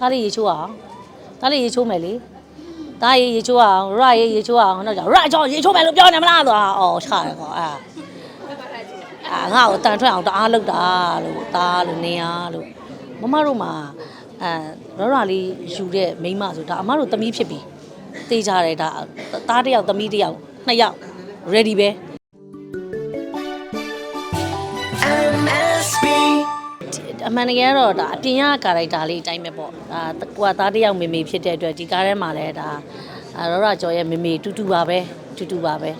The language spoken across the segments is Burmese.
တားလေးရေချိုးအောင်တားလေးရေချိုးမယ်လေတားရေရေချိုးအောင်ရရေရေချိုးအောင်နောက်ကြရအကြောင်းရေချိုးမယ်လို့ပြောနေမလားသွားအော်ချတယ်ကွာအာအာငါ့ကိုတန်ထွက်အောင်တအားလုပ်တာလို့တားလို့နေရလို့မမတို့မှာအဲရရလေးယူတဲ့မိန်းမဆိုဒါအမတို့သမီးဖြစ်ပြီတေးကြတယ်ဒါတားတစ်ယောက်သမီးတစ်ယောက်နှစ်ယောက် ready ပဲ အမှန်တကယ်ကတော့ဒါအပြင်ရကာရိုက်တာလေးအတိုင်းပဲပေါ့ဒါကိုကသားတစ်ယောက်မေမေဖြစ်တဲ့အတွက်ဒီကားထဲမှာလည်းဒါအာရောရာကျော်ရဲ့မေမေတူတူပါပဲတူတူပါပဲ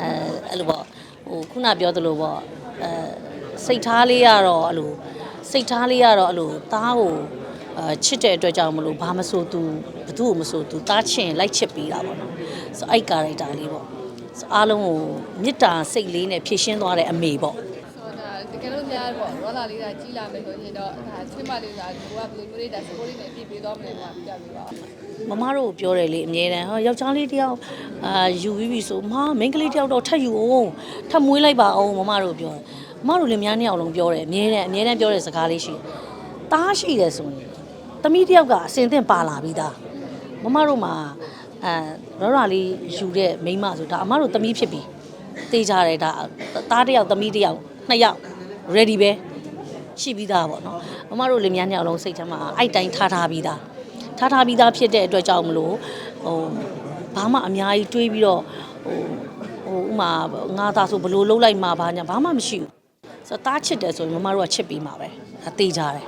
အဲအဲ့လိုပေါ့ဟိုခုနပြောသလိုပေါ့အဲစိတ်ထားလေးကတော့အဲ့လိုစိတ်ထားလေးကတော့အဲ့လိုသားကိုအဲချစ်တဲ့အတွက်ကြောင့်မလို့ဘာမဆိုသူဘသူ့ကိုမဆိုသူသားချင်လိုက်ချစ်ပေးတာပေါ့နော်ဆိုအဲ့ကာရိုက်တာလေးပေါ့ဆိုအားလုံးကိုမေတ္တာစိတ်လေးနဲ့ဖြည့်ရှင်းသွားတဲ့အမေပေါ့ဆိုတော့တ ကယ်လို့များပေါ့ရောလာလေးကကြီးလာမယ်ဆိုရင်တော့ဒါချစ်မလေးကကိုကဘယ်လိုမျိုးလေးဒါစပိုးလေးနဲ့အပြည့်ပေးသွားမလဲကွာပြပြပါမမတို့ပြောတယ်လေအမြဲတမ်းဟောယောက်ျားလေးတယောက်အာယူပြီးပြီဆိုမမိန်းကလေးတယောက်တော့ထပ်ယူအောင်ထပ်မွေးလိုက်ပါအောင်မမတို့ပြောတယ်မမတို့လည်းများနှစ်ယောက်လုံးပြောတယ်အမြဲတမ်းအမြဲတမ်းပြောတဲ့စကားလေးရှိတယ်တားရှိတယ်ဆိုရင်သမီးတယောက်ကအစင်သင့်ပါလာပြီးသားမမတို့မှာအဲရရလေးယူတဲ့မိန်းမဆိုဒါအမတို့သမီးဖြစ်ပြီတေးကြတယ်ဒါတားတယောက်သမီးတယောက်နှစ်ယောက် ready ပဲရှိပြီးသားပေါ့နော်မမတို့လည်းများနှစ်ယောက်လုံးစိတ်ထဲမှာအဲ့တိုင်းထားထားပြီးသားထားထားပြီးသားဖြစ်တဲ့အတွက်ကြောင့်မလို့ဟိုဘာမှအများကြီးတွေးပြီးတော့ဟိုဟိုဥမာငါသားဆိုဘလို့လှုပ်လိုက်မှာဘာညာဘာမှမရှိဘူးဆိုတော့တားချစ်တယ်ဆိုရင်မမတို့ကချစ်ပြီးမှာပဲဒါတေးကြတယ်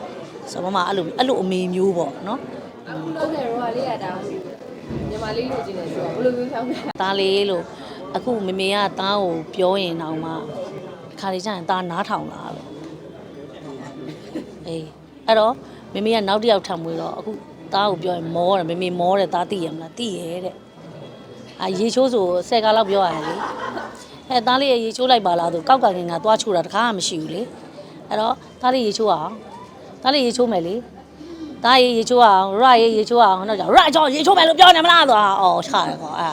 ဆိုတော့မမအဲ့လိုအဲ့လိုအမေမျိုးပေါ့နော်ဟုတ်ကဲ့ရောလာလေးကဒါညီမလေးလိုချင်တယ်ဆိုတော့ဘယ်လိုမျိုးဖြောင်းလဲတားလေးလို့အခုမမေကတားကိုပြောရင်တော့မှ ခါလေးကျရင်တားနားထောင်လာလို့အေးအဲ့တော့မမေကနောက်တစ်ယောက်ထပ်မွေးတော့အခုတားကိုပြောရင်မောတယ်မမေမောတယ်တားသိရမလားသိရဲ့တဲ့အာရေချိုးဆိုဆယ်ကားလောက်ပြောရတယ်လေအဲသားလေးရေချိုးလိုက်ပါလားဆိုကောက်ကခင်ကသွားချိုးတာတခါမှမရှိဘူးလေအဲ့တော့သားလေးရေချိုးအောင်သားလေးရေချိုးမယ်လေသားရေရေချိုးအောင်ရရေရေချိုးအောင်နောက်ကြရအကြောင်းရေချိုးမယ်လို့ပြောနေမလားသွားအော်ချတယ်ကွာအာ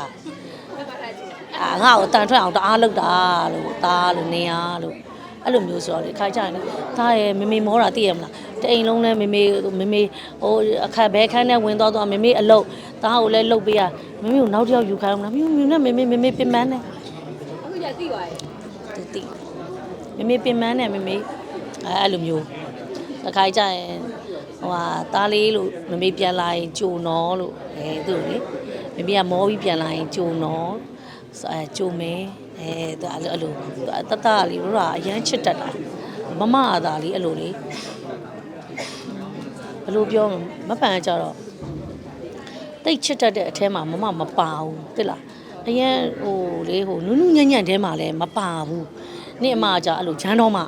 အာငါ့ကိုတန်ထွက်အောင်တအားလုပ်တာလို့သားလို့နေရလို့အဲ့လိုမျိုးဆိုတော့လေခါကြရင်လေသားရဲ့မမေမောတာသိရမလားတအိမ်လုံးလဲမမေမမေဟိုအခက်ဘဲခန်းနဲ့ဝင်သွားသွားမမေအလုတ်သားကိုလည်းလှုပ်ပေးရမမေကိုနောက်တစ်ယောက်ယူခိုင်းအောင်လားမြူမြူနဲ့မမေမမေပင်ပန်းနဲ့အခုညသိသွားရဲ့တူတီမမေပင်ပန်းနဲ့မမေအဲအဲ့လိုမျိုးတစ်ခါကြရင်ဟိုဟာသားလေးလို့မမေပြန်လာရင်ကြုံနော်လို့အဲသူ့လေမမေကမောပြီးပြန်လာရင်ကြုံနော် အဲကြုံမဲအဲသူအဲ့လိုအဲ့လိုသူတတလေးတို့ကအရန်ချစ်တတ်တာမမအသာလေးအဲ့လိုလေဘယ်လိုပြောမလဲမပန်ကြတော့တိတ်ချစ်တတ်တဲ့အထဲမှာမမမပါဘူးသိလားအရင်ဟိုလေဟိုနုနုညံ့ညံ့ထဲမှာလည်းမပါဘူးနေ့အမကကြအဲ့လိုဂျမ်းတော်မှ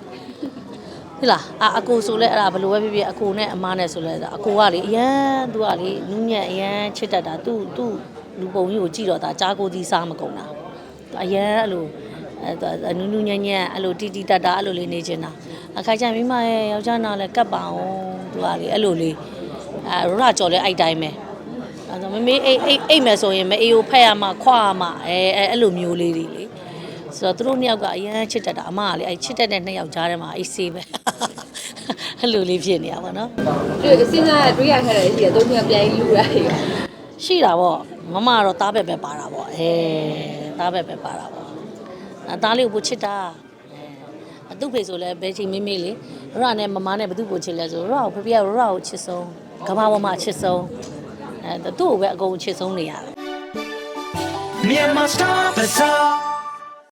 သိလားအာအကိုဆိုလဲအဲ့ဒါဘယ်လိုပဲဖြစ်ဖြစ်အကိုနဲ့အမနဲ့ဆိုလဲအကိုကလေအရန်သူကလေနုညံ့အရန်ချစ်တတ်တာသူ့သူ့ လူပုံကြီးကိုကြည့်တော့ဒါကြားကိုကြီးစားမကုန်တာအရန်အဲ့လိုအဲနုနုညံ့ညံ့အဲ့လိုတီတီတတ်တာအဲ့လိုလေးနေချင်တာအခါကျရင်မိမရဲ့ယောက်ျားနာလည်းကတ်ပါအောင်သူကလေအဲ့လိုလေးအဲရိုလာကြော်လဲအဲ့တိုင်းပဲအဲ့တော့မမေအိတ်အိတ်အိတ်မယ်ဆိုရင်မအေးကိုဖက်ရမှာခွာရမှာအဲအဲအဲ့လိုမျိုးလေးတွေလေဆိုတော့သူတို့နှစ်ယောက်ကအရန်ချစ်တတ်တာအမကလေအဲ့ချစ်တတ်တဲ့နှစ်ယောက်ကြားထဲမှာအိတ်ဆေးပဲအဲ့လိုလေးဖြစ်နေရပါတော့ဒီစဉ်းစားတွေးရခဲ့တယ်ရှိတယ်တို့မျိုးပြန်လူရတယ်ရှိတာပေါ့ မမကတော့တားပဲပဲပါတာပေါ့အဲတားပဲပဲပါတာပေါ့အသားလေးကိုပို့ချစ်တာအဲအတုဖေဆိုလဲဘယ်ချိန်မေးမေးလေရရနဲ့မမနဲ့ဘသူ့ကိုချစ်လဲဆိုရရကိုဖဖေကရရကိုချစ်ဆုံးကမ္ဘာပေါ်မှာချစ်ဆုံးအဲသူ့ကိုပဲအကုန်ချစ်ဆုံးနေရတယ် Myanmar Star Bazaar